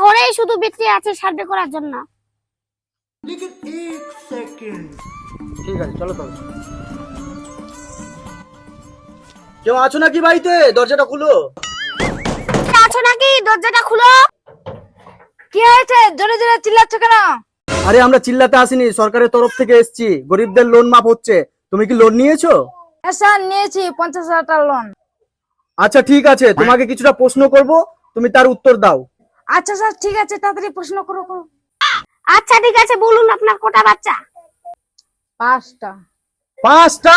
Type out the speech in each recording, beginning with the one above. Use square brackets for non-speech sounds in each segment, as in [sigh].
ঘরেই শুধু বেঁচে আছে সার্ভে করার জন্য। ঠিক আছে চলো তবে কেউ আছো নাকি বাড়িতে? দরজাটা খুলো। আছো নাকি? দরজাটা খুলো। কি হয়েছে? জোরে জোরে চিল্লাচ্ছ কেন? আরে আমরা চিল্লাতে আসিনি সরকারের তরফ থেকে এসেছি। গরিবদের লোন মাফ হচ্ছে। তুমি কি লোন নিয়েছো? হ্যাঁ স্যার নিয়েছি। পঞ্চাশ হাজার টাকা লোন আচ্ছা ঠিক আছে। তোমাকে কিছুটা প্রশ্ন করব তুমি তার উত্তর দাও। আচ্ছা স্যার ঠিক আছে তাড়াতাড়ি প্রশ্ন করো করো। আচ্ছা ঠিক আছে বলুন আপনার কোটা বাচ্চা। পাঁচটা। পাঁচটা?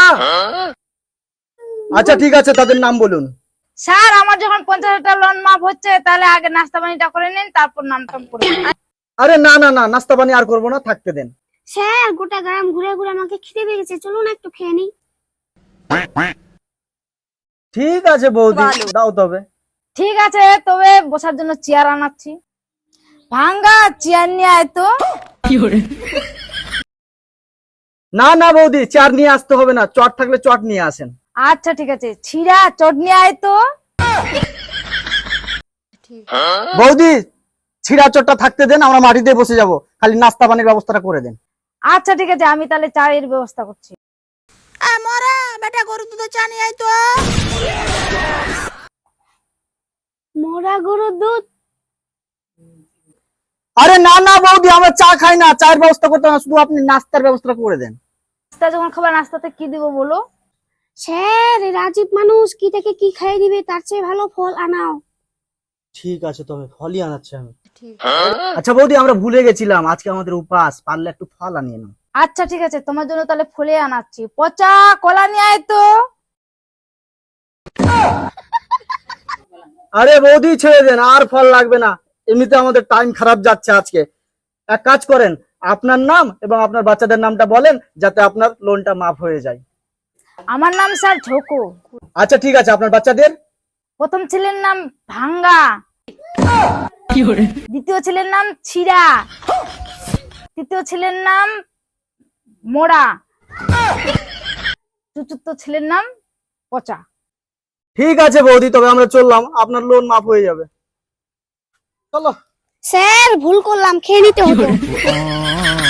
আচ্ছা ঠিক আছে তাদের নাম বলুন। স্যার আমার যখন পঞ্চাশ হাজার লোন মাফ হচ্ছে তাহলে আগে নাস্তা পানিটা করে নিন তারপর নাম নামটা করে আরে না না না নাস্তা পানি আর করব না থাকতে দেন। স্যার গোটা গ্রাম ঘুরে ঘুরে আমাকে খিদে পেয়ে গেছে চলুন একটু খেয়ে নিই। ঠিক আছে বৌদি দাও তবে। ঠিক আছে তবে বসার জন্য চেয়ার আনাচ্ছি। ভাঙ্গা চেয়ার নিয়ে আয় তো। না না বৌদি চার নিয়ে আসতে হবে না চট থাকলে চট নিয়ে আসেন। আচ্ছা ঠিক আছে ছিড়া চট নিয়ে আয় তো। বৌদি ছিঁড়া চটটা থাকতে দেন আমরা মাটিতে বসে যাব। খালি নাস্তা পানির ব্যবস্থাটা করে দেন। আচ্ছা ঠিক আছে আমি তাহলে চায়ের ব্যবস্থা করছি। মরা বেটা গরু দুধ চা নিয়ে আয় তো। মোরা গরুর দুধ? আরে না না বৌদি আমরা চা খাই না চায়ের ব্যবস্থা করতে না শুধু আপনি নাস্তার ব্যবস্থা করে দেন। নাস্তা যখন খাবার নাস্তাতে কি দিব বলো? স্যার এই রাজীব মানুষ কি থেকে কি খাইয়ে দিবে? তার চেয়ে ভালো ফল আনাও। ঠিক আছে তবে ফলই আনাচ্ছি আমি। আচ্ছা বৌদি আমরা ভুলে গেছিলাম আজকে আমাদের উপাস পারলে একটু ফল আনিয়ে নাও। আচ্ছা ঠিক আছে তোমার জন্য তাহলে ফুলে আনাচ্ছি। পচা কলা নিয়ে আয় তো। আরে বৌদি ছেড়ে দেন আর ফল লাগবে না। এমনিতে আমাদের টাইম খারাপ যাচ্ছে আজকে। এক কাজ করেন আপনার নাম এবং আপনার বাচ্চাদের নামটা বলেন যাতে আপনার লোনটা মাফ হয়ে যায়। আমার নাম স্যার ঝোকো। আচ্ছা ঠিক আছে আপনার বাচ্চাদের? প্রথম ছেলের নাম ভাঙ্গা। দ্বিতীয় ছেলের নাম ছিড়া। তৃতীয় ছেলের নাম মোড়া। চতুর্থ ছেলের নাম পচা। ঠিক আছে বৌদি তবে আমরা চললাম। আপনার লোন মাফ হয়ে যাবে। চলো। স্যার ভুল করলাম খেয়ে নিতে হতো। [laughs]